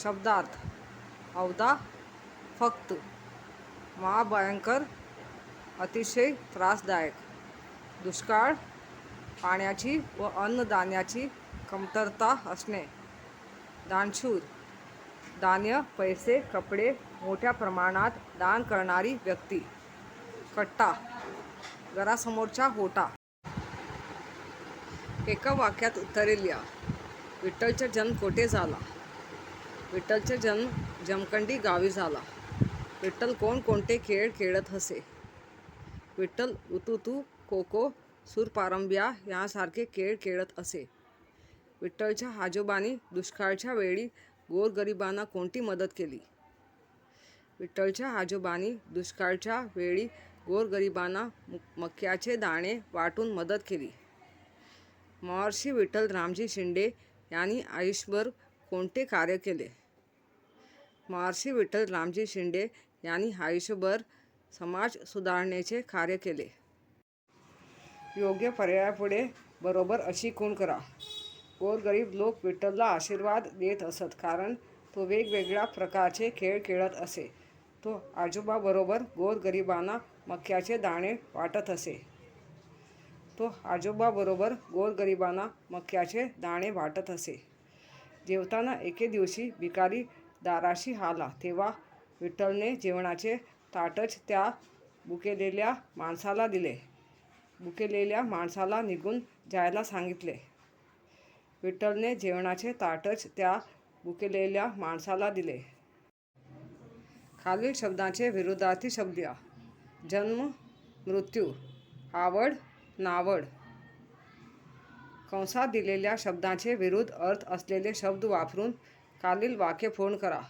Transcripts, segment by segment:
शब्दार्थ. अवधा फक्त. महाभयंकर अतिशय त्रासदायक. दुष्काळ पाण्याची व अन्नदान्याची कमतरता असणे. दानशूर. धान्य पैसे कपडे मोठ्या प्रमाणात दान करणारी व्यक्ती. कट्टा. घरासमोरच्या होटा. एका वाक्यात उत्तरे या विठ्ठलचा जन्म कोठे झाला. विठ्ठलचे जन्म जमखंडी गावी झाला. विठ्ठल कोणकोणते खेळ खेळत असे विठ्ठल उतुतू खो सूरपारंब्या यासारखे खेळ खेळत असे. विठ्ठलच्या आजोबांनी दुष्काळच्या वेळी गोरगरिबांना कोणती मदत केली? विठ्ठलच्या आजोबांनी दुष्काळच्या वेळी गोरगरिबांना मक्याचे दाणे वाटून मदत केली. महर्षी विठ्ठल रामजी शिंदे यांनी आयुष्यभर कोणते कार्य केले? महर्षी विठ्ठल रामजी शिंदे यांनी आयुष्यभर समाज सुधारणेचे कार्य केले. योग्य पर्यायापुढे बरोबर अशी खूण करा. गोरगरीब लोक विठ्ठलला आशीर्वाद देत असत कारण तो वेगवेगळ्या प्रकारचे खेळ खेळत असे. तो आजोबाबरोबर गोरगरिबांना मक्याचे दाणे वाटत असे. तो आजोबाबरोबर गोरगरिबांना मक्याचे दाणे वाटत असे. जेवताना एके दिवशी भिकारी दाराशी आला तेव्हा विठ्ठलने जेवणाचे ताटच त्या बुकेलेल्या माणसाला दिले. बुकेलेल्या माणसाला निघून जायला सांगितले. विठ्ठलने जेवणाचे ताटच त्या बुकेलेल्या माणसाला दिले. खालील शब्दांचे विरोधार्थी शब्द जन्म मृत्यू आवड नावड. कंसात दिलेल्या शब्दांचे विरुद्ध अर्थ असलेले शब्द वापरून खालील वाक्य फोन करा.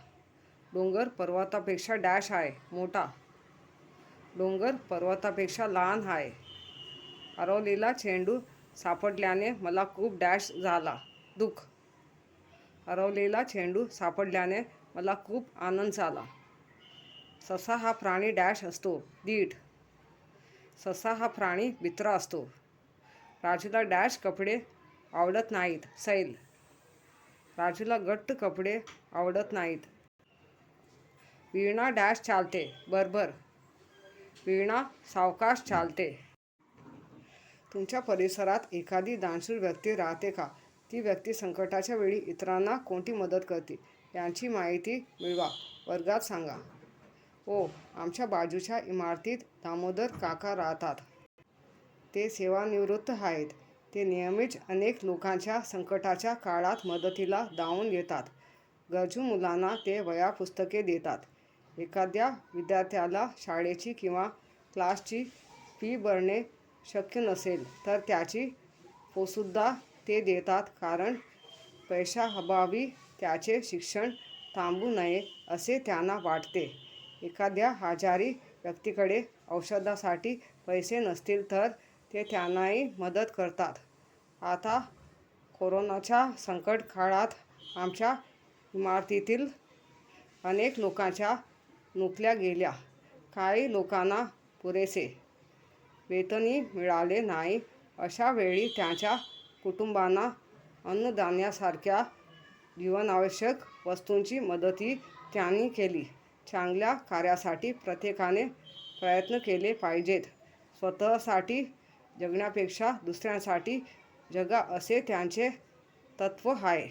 डोंगर पर्वतापेक्षा डॅश आहे मोठा. डोंगर पर्वतापेक्षा लहान आहे. हरवलेला चेंडू सापडल्याने मला खूप डॅश झाला दुःख. हरवलेला चेंडू सापडल्याने मला खूप आनंद झाला. ससा हा प्राणी डॅश असतो दीठ ससा हा प्राणी भित्रा असतो. राजूला डॅश कपडे आवडत नाहीत सैल. राजूला गट्ट कपडे आवडत नाहीत. वीणा डॅश चालते. बरोबर. वीणा सावकाश चालते. तुमच्या परिसरात एखादी दानशूर व्यक्ती राहते का? ती व्यक्ती संकटाच्या वेळी इतरांना कोणती मदत करते? यांची माहिती मिळवा. वर्गात सांगा. ओ आमच्या बाजूच्या इमारतीत दामोदर काका राहतात. ते सेवानिवृत्त आहेत. ते नेहमीच अनेक लोकांच्या संकटाच्या काळात मदतीला धावून येतात. गरजू मुलांना ते वया पुस्तके देतात. एखाद्या विद्यार्थ्याला शाळेची किंवा क्लासची फी भरणे शक्य नसेल तर त्याची पोसुद्धा ते देतात कारण पैशाअभावी त्याचे शिक्षण थांबू नये असे त्यांना वाटते. एखाद्या आजारी व्यक्तीकडे औषधासाठी पैसे नसतील तर ते त्यांनाही मदत करतात. आता कोरोनाच्या संकट काळात आमच्या इमारतीतील अनेक लोकांच्या नोकल्या गेल्या. काही लोकांना पुरेसे वेतनही मिळाले नाही. अशा वेळी त्यांच्या कुटुंबांना अन्नधान्यासारख्या जीवनावश्यक वस्तूंची मदतही त्यांनी केली. चांगल्या कार्यासाठी प्रत्येकाने प्रयत्न केले पाहिजेत. स्वतःसाठी जगण्यापेक्षा दुसऱ्यांसाठी जगा असे त्यांचे तत्त्व आहे.